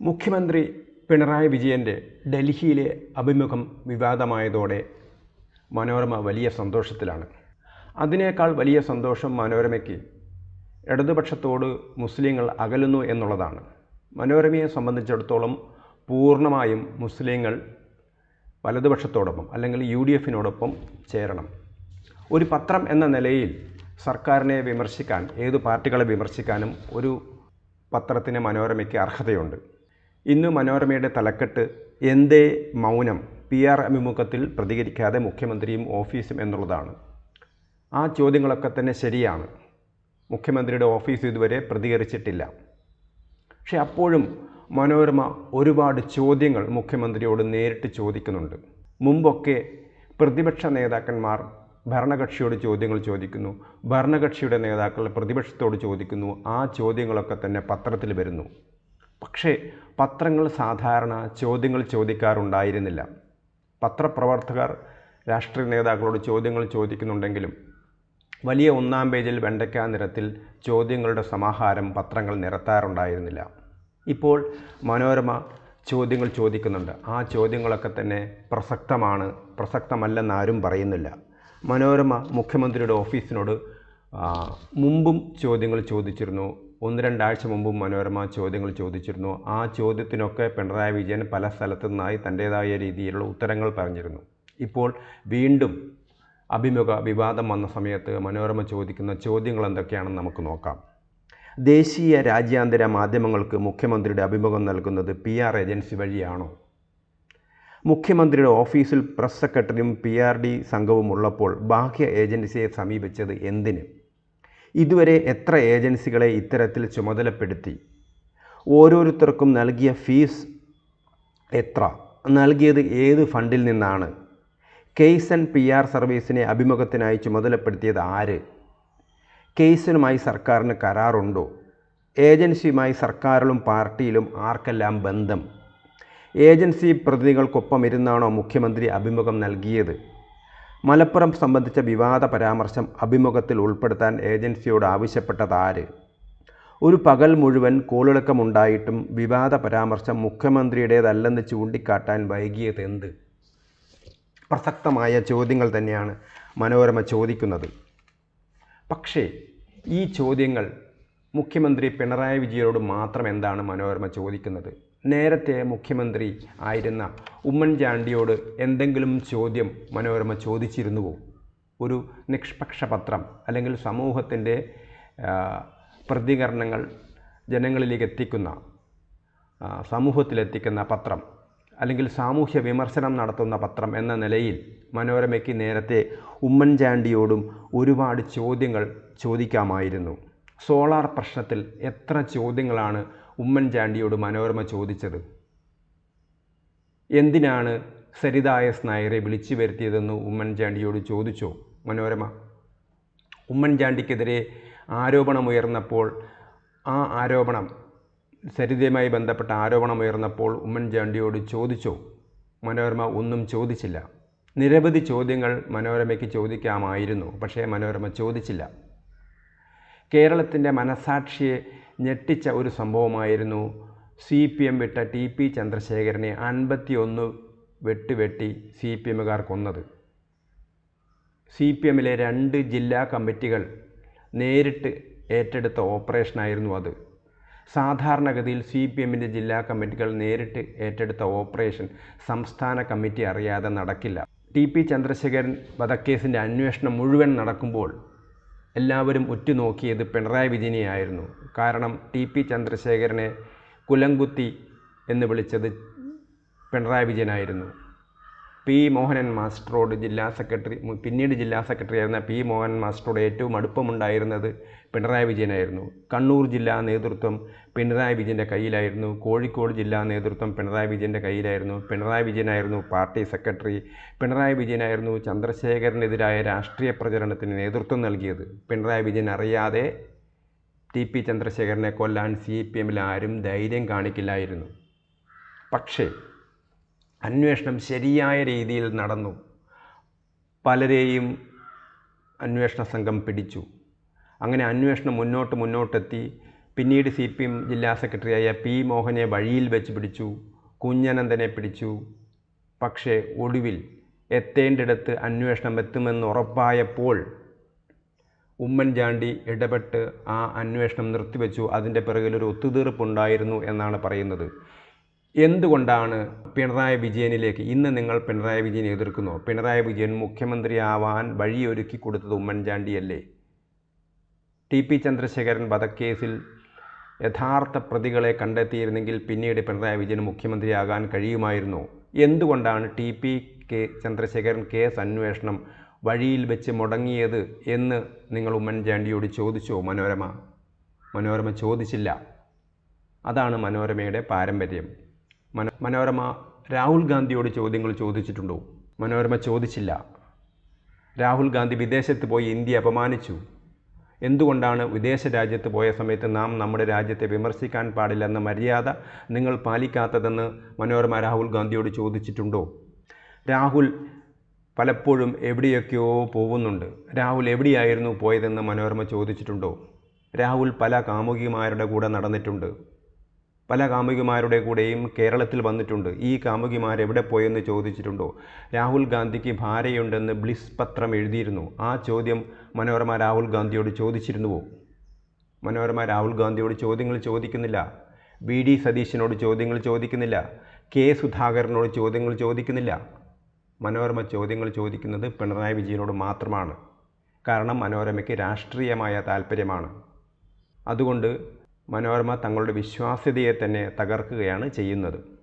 മുഖ്യമന്ത്രി പിണറായി വിജയന്റെ ഡൽഹിയിലെ അഭിമുഖം വിവാദമായതോടെ മനോരമ വലിയ സന്തോഷത്തിലാണ്. അതിനേക്കാൾ വലിയ സന്തോഷം മനോരമയ്ക്ക്. ഇടതുപക്ഷത്തോട് മുസ്ലിങ്ങൾ അകലുന്നു എന്നുള്ളതാണ്. മനോരമയെ സംബന്ധിച്ചിടത്തോളം പൂർണമായും മുസ്ലിങ്ങൾ വലതുപക്ഷത്തോടൊപ്പം അല്ലെങ്കിൽ യു ഡി എഫിനോടൊപ്പം ചേരണം. ഒരു പത്രം എന്ന നിലയിൽ സർക്കാരിനെ വിമർശിക്കാൻ ഏത് പാർട്ടികളെ വിമർശിക്കാനും ഒരു പത്രത്തിന് മനോരമയ്ക്ക് അർഹതയുണ്ട്. ഇന്ന് മനോരമയുടെ തലക്കെട്ട് എന്തേ മൗനം? പി ആർ അഭിമുഖത്തിൽ പ്രതികരിക്കാതെ മുഖ്യമന്ത്രിയും ഓഫീസും എന്നുള്ളതാണ്. ആ ചോദ്യങ്ങളൊക്കെ തന്നെ ശരിയാണ്. മുഖ്യമന്ത്രിയുടെ ഓഫീസ് ഇതുവരെ പ്രതികരിച്ചിട്ടില്ല. പക്ഷേ അപ്പോഴും മനോരമ ഒരുപാട് ചോദ്യങ്ങൾ മുഖ്യമന്ത്രിയോട് നേരിട്ട് ചോദിക്കുന്നുണ്ട്. മുമ്പൊക്കെ പ്രതിപക്ഷ നേതാക്കന്മാർ ഭരണകക്ഷിയോട് ചോദ്യങ്ങൾ ചോദിക്കുന്നു ഭരണകക്ഷിയുടെ നേതാക്കൾ പ്രതിപക്ഷത്തോട് ചോദിക്കുന്നു ആ ചോദ്യങ്ങളൊക്കെ തന്നെ പത്രത്തിൽ വരുന്നു. പക്ഷേ പത്രങ്ങൾ സാധാരണ ചോദ്യങ്ങൾ ചോദിക്കാറുണ്ടായിരുന്നില്ല. പത്രപ്രവർത്തകർ രാഷ്ട്രീയ നേതാക്കളോട് ചോദ്യങ്ങൾ ചോദിക്കുന്നുണ്ടെങ്കിലും വലിയ ഒന്നാം പേജിൽ വെണ്ടയ്ക്ക നിരത്തിൽ ചോദ്യങ്ങളുടെ സമാഹാരം പത്രങ്ങൾ നിരത്താറുണ്ടായിരുന്നില്ല. ഇപ്പോൾ മനോരമ ചോദ്യങ്ങൾ ചോദിക്കുന്നുണ്ട്. ആ ചോദ്യങ്ങളൊക്കെ തന്നെ പ്രസക്തമാണ് പ്രസക്തമല്ലെന്നാരും പറയുന്നില്ല. മനോരമ മുഖ്യമന്ത്രിയുടെ ഓഫീസിനോട് മുമ്പും ചോദ്യങ്ങൾ ചോദിച്ചിരുന്നു. ഒന്ന് രണ്ടാഴ്ച മുമ്പും മനോരമ ചോദ്യങ്ങൾ ചോദിച്ചിരുന്നു. ആ ചോദ്യത്തിനൊക്കെ പിണറായി വിജയൻ പല സ്ഥലത്തു നിന്നായി തന്റേതായ രീതിയിലുള്ള ഉത്തരങ്ങൾ പറഞ്ഞിരുന്നു. ഇപ്പോൾ വീണ്ടും അഭിമുഖ വിവാദം വന്ന സമയത്ത് മനോരമ ചോദിക്കുന്ന ചോദ്യങ്ങൾ എന്തൊക്കെയാണെന്ന് നമുക്ക് നോക്കാം. ദേശീയ രാജ്യാന്തര മാധ്യമങ്ങൾക്ക് മുഖ്യമന്ത്രിയുടെ അഭിമുഖം നൽകുന്നത് പി ആർ ഏജൻസി വഴിയാണോ? മുഖ്യമന്ത്രിയുടെ ഓഫീസിൽ പ്രസ് സെക്രട്ടറിയും പി ആർ ഡി സംഘവും ഉള്ളപ്പോൾ ബാഹ്യ ഏജൻസിയെ സമീപിച്ചത് എന്തിന്? ഇതുവരെ എത്ര ഏജൻസികളെ ഇത്തരത്തിൽ ചുമതലപ്പെടുത്തി? ഓരോരുത്തർക്കും നൽകിയ ഫീസ് എത്ര? നൽകിയത് ഏത് ഫണ്ടിൽ നിന്നാണ്? കേസൻ പി ആർ സർവീസിനെ അഭിമുഖത്തിനായി ചുമതലപ്പെടുത്തിയത് ആര്? കേസിനുമായി സർക്കാരിന് കരാറുണ്ടോ? ഏജൻസിയുമായി സർക്കാരിലും പാർട്ടിയിലും ആർക്കെല്ലാം ബന്ധം? ഏജൻസി പ്രതിനിധികൾക്കൊപ്പം ഇരുന്നാണോ മുഖ്യമന്ത്രി അഭിമുഖം നൽകിയത്? മലപ്പുറം സംബന്ധിച്ച വിവാദ പരാമർശം അഭിമുഖത്തിൽ ഉൾപ്പെടുത്താൻ ഏജൻസിയോട് ആവശ്യപ്പെട്ടത് ആര്? ഒരു പകൽ മുഴുവൻ കോളിളക്കമുണ്ടായിട്ടും വിവാദ പരാമർശം മുഖ്യമന്ത്രിയുടേതല്ലെന്ന് ചൂണ്ടിക്കാട്ടാൻ വൈകിയത് എന്ത്? പ്രസക്തമായ ചോദ്യങ്ങൾ തന്നെയാണ് മനോരമ ചോദിക്കുന്നത്. പക്ഷേ ഈ ചോദ്യങ്ങൾ മുഖ്യമന്ത്രി പിണറായി വിജയനോട് മാത്രം എന്താണ് മനോരമ ചോദിക്കുന്നത്? നേരത്തെ മുഖ്യമന്ത്രി ആയിരുന്ന ഉമ്മൻചാണ്ടിയോട് എന്തെങ്കിലും ചോദ്യം മനോരമ ചോദിച്ചിരുന്നുവോ? ഒരു നിഷ്പക്ഷ പത്രം അല്ലെങ്കിൽ സമൂഹത്തിന്റെ പ്രതികരണങ്ങൾ ജനങ്ങളിലേക്ക് എത്തിക്കുന്ന സമൂഹത്തിലെത്തിക്കുന്ന പത്രം അല്ലെങ്കിൽ സാമൂഹ്യ വിമർശനം നടത്തുന്ന പത്രം എന്ന നിലയിൽ മനോരമയ്ക്ക് നേരത്തെ ഉമ്മൻചാണ്ടിയോടും ഒരുപാട് ചോദ്യങ്ങൾ ചോദിക്കാമായിരുന്നു. സോളാർ പ്രശ്നത്തിൽ എത്ര ചോദ്യങ്ങളാണ് ഉമ്മൻചാണ്ടിയോട് മനോരമ ചോദിച്ചത്. എന്തിനാണ് സരിതായ സ്നായരെ വിളിച്ചു വരുത്തിയതെന്ന് ഉമ്മൻചാണ്ടിയോട് ചോദിച്ചോ മനോരമ? ഉമ്മൻചാണ്ടിക്കെതിരെ ആരോപണമുയർന്നപ്പോൾ ആ ആരോപണം സരിതയുമായി ബന്ധപ്പെട്ട ആരോപണമുയർന്നപ്പോൾ ഉമ്മൻചാണ്ടിയോട് ചോദിച്ചോ മനോരമ ഒന്നും ചോദിച്ചില്ല. നിരവധി ചോദ്യങ്ങൾ മനോരമയ്ക്ക് ചോദിക്കാമായിരുന്നു പക്ഷേ മനോരമ ചോദിച്ചില്ല. കേരളത്തിന്റെ മനസാക്ഷിയെ ഞെട്ടിച്ച ഒരു സംഭവമായിരുന്നു. സി പി എം വിട്ട ടി പി ചന്ദ്രശേഖരനെ അൻപത്തിയൊന്ന് വെട്ടുവെട്ടി സി പി എമ്മുകാർ കൊന്നത്. സി പി എമ്മിലെ രണ്ട് ജില്ലാ കമ്മിറ്റികൾ നേരിട്ട് ഏറ്റെടുത്ത ഓപ്പറേഷനായിരുന്നു അത്. സാധാരണഗതിയിൽ സി പി എമ്മിന്റെ ജില്ലാ കമ്മിറ്റികൾ നേരിട്ട് ഏറ്റെടുത്ത ഓപ്പറേഷൻ സംസ്ഥാന കമ്മിറ്റി അറിയാതെ നടക്കില്ല. ടി പി ചന്ദ്രശേഖരൻ വധക്കേസിന്റെ അന്വേഷണം മുഴുവൻ നടക്കുമ്പോൾ എല്ലാവരും ഉറ്റുനോക്കിയത് പിണറായി വിജയനെയായിരുന്നു കാരണം ടി പി ചന്ദ്രശേഖരനെ കുലംകുത്തി എന്ന് വിളിച്ചത് പിണറായി വിജയനായിരുന്നു. പി മോഹനൻ മാസ്റ്ററോട് ജില്ലാ സെക്രട്ടറി പിന്നീട് ജില്ലാ സെക്രട്ടറി ആയിരുന്ന പി മോഹൻ മാസ്റ്ററോട് ഏറ്റവും അടുപ്പമുണ്ടായിരുന്നത് പിണറായി വിജയനായിരുന്നു. കണ്ണൂർ ജില്ലാ നേതൃത്വം പിണറായി വിജയന്റെ കയ്യിലായിരുന്നു. കോഴിക്കോട് ജില്ലാ നേതൃത്വം പിണറായി വിജയന്റെ കയ്യിലായിരുന്നു. പിണറായി വിജയനായിരുന്നു പാർട്ടി സെക്രട്ടറി. പിണറായി വിജയനായിരുന്നു ചന്ദ്രശേഖരനെതിരായ രാഷ്ട്രീയ പ്രചരണത്തിന് നേതൃത്വം നൽകിയത്. പിണറായി വിജയൻ അറിയാതെ ടി പി ചന്ദ്രശേഖരനെ കൊല്ലാൻ സി പി എമ്മിൽ ആരും ധൈര്യം കാണിക്കില്ലായിരുന്നു. പക്ഷേ അന്വേഷണം ശരിയായ രീതിയിൽ നടന്നു. പലരെയും അന്വേഷണ സംഘം പിടിച്ചു. അങ്ങനെ അന്വേഷണം മുന്നോട്ട് മുന്നോട്ടെത്തി. പിന്നീട് സി പി എം ജില്ലാ സെക്രട്ടറിയായ പി മോഹനെ വഴിയിൽ വെച്ച് പിടിച്ചു. കുഞ്ഞനന്ദനെ പിടിച്ചു. പക്ഷേ ഒടുവിൽ എത്തേണ്ടിടത്ത് അന്വേഷണം എത്തുമെന്ന് ഉറപ്പായപ്പോൾ ഉമ്മൻചാണ്ടി ഇടപെട്ട് ആ അന്വേഷണം നിർത്തിവെച്ചു. അതിന്റെ പിറകിലൊരു ഒത്തുതീർപ്പുണ്ടായിരുന്നു എന്നാണ് പറയുന്നത്. എന്തുകൊണ്ടാണ് പിണറായി വിജയനിലേക്ക് ഇന്ന് നിങ്ങൾ പിണറായി വിജയനെ എതിർക്കുന്നു? പിണറായി വിജയൻ മുഖ്യമന്ത്രിയാവാൻ വഴിയൊരുക്കി കൊടുത്തത് ഉമ്മൻചാണ്ടിയല്ലേ? ടി പി ചന്ദ്രശേഖരൻ വധക്കേസിൽ യഥാർത്ഥ പ്രതികളെ കണ്ടെത്തിയിരുന്നെങ്കിൽ പിന്നീട് പിണറായി വിജയൻ മുഖ്യമന്ത്രിയാകാൻ കഴിയുമായിരുന്നു. എന്തുകൊണ്ടാണ് T P K Chandrasekharan case അന്വേഷണം വഴിയിൽ വെച്ച് മുടങ്ങിയത് എന്ന് നിങ്ങൾ ഉമ്മൻചാണ്ടിയോട് ചോദിച്ചോ? മനോരമ? മനോരമ ചോദിച്ചില്ല. അതാണ് മനോരമയുടെ പാരമ്പര്യം. മനോരമ രാഹുൽ ഗാന്ധിയോട് ചോദ്യങ്ങൾ ചോദിച്ചിട്ടുണ്ടോ? മനോരമ ചോദിച്ചില്ല. രാഹുൽ ഗാന്ധി വിദേശത്ത് പോയി ഇന്ത്യ അപമാനിച്ചു. എന്തുകൊണ്ടാണ് വിദേശ രാജ്യത്ത് പോയ സമയത്ത് നാം നമ്മുടെ രാജ്യത്തെ വിമർശിക്കാൻ പാടില്ലെന്ന മര്യാദ നിങ്ങൾ പാലിക്കാത്തതെന്ന് മനോരമ രാഹുൽ ഗാന്ധിയോട് ചോദിച്ചിട്ടുണ്ടോ? രാഹുൽ പലപ്പോഴും എവിടെയൊക്കെയോ പോകുന്നുണ്ട്. രാഹുൽ എവിടെയായിരുന്നു പോയതെന്ന് മനോരമ ചോദിച്ചിട്ടുണ്ടോ? രാഹുൽ പല കാമുകിമാരുടെ കൂടെ നടന്നിട്ടുണ്ട്. പല കാമുകിമാരുടെ കൂടെയും കേരളത്തിൽ വന്നിട്ടുണ്ട്. ഈ കാമുകിമാർ എവിടെ പോയെന്ന് ചോദിച്ചിട്ടുണ്ടോ? രാഹുൽ ഗാന്ധിക്ക് ഭാര്യയുണ്ടെന്ന് ബ്ലിസ് പത്രം എഴുതിയിരുന്നു. ആ ചോദ്യം മനോരമ രാഹുൽ ഗാന്ധിയോട് ചോദിച്ചിരുന്നുവോ? മനോരമ രാഹുൽ ഗാന്ധിയോട് ചോദ്യങ്ങൾ ചോദിക്കുന്നില്ല. വി ഡി സതീശനോട് ചോദ്യങ്ങൾ ചോദിക്കുന്നില്ല. കെ സുധാകരനോട് ചോദ്യങ്ങൾ ചോദിക്കുന്നില്ല. മനോരമ ചോദ്യങ്ങൾ ചോദിക്കുന്നത് പിണറായി വിജയനോട് മാത്രമാണ്. കാരണം മനോരമയ്ക്ക് രാഷ്ട്രീയമായ താല്പര്യമാണ് അതുകൊണ്ട് മനോരമ തങ്ങളുടെ വിശ്വാസ്യതയെ തന്നെ തകർക്കുകയാണ് ചെയ്യുന്നത്.